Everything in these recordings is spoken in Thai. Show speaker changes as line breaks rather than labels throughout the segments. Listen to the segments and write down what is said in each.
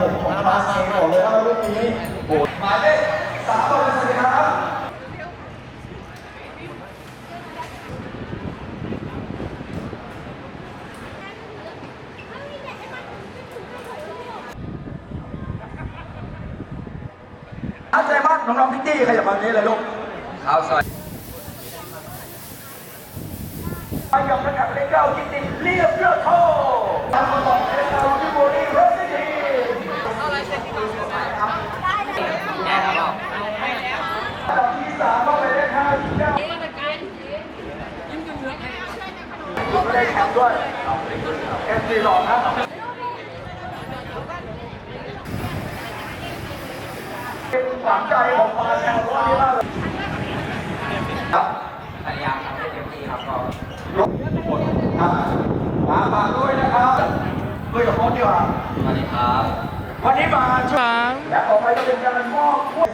ผมของคลาสเองบอกเลยว่ารุ่องนี้โอ้หมายเลขสามต่อเลยสิครับ อาใจมากน้องๆพิตตี้ขยับมานี้เลยลูก
ครับสวัสดี
ไปกับนักขับเลขเก้ากิตติเรียบเลือดโททำมาต่อเอสอาร์ที่โบลี่เรสซิตี้
แย่แล้ว
อันดับที่สามก็ไปได้ห้าที่เก้าไม่ได้แข่งด้วยเอ็มซีหลอกครับ เป็นหวังใจของมาแชร์ว่านี้มากเลยครับ
พยายามทำให้เต็มที่ครับก็
รถหมดอ่ามาฝากด้วยนะครับด้วยกับโค้ชดีกว่า
สวัสดีครับ
วันนี้มาช่วยและต่อไปจะเป็นการมอบถ้วย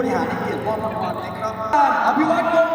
ผู้ชมครับมาพูดคุยครับขอเรียนเชิญผู้บริหารที่เกียรติมอบรางวัลนะครับอภิวัต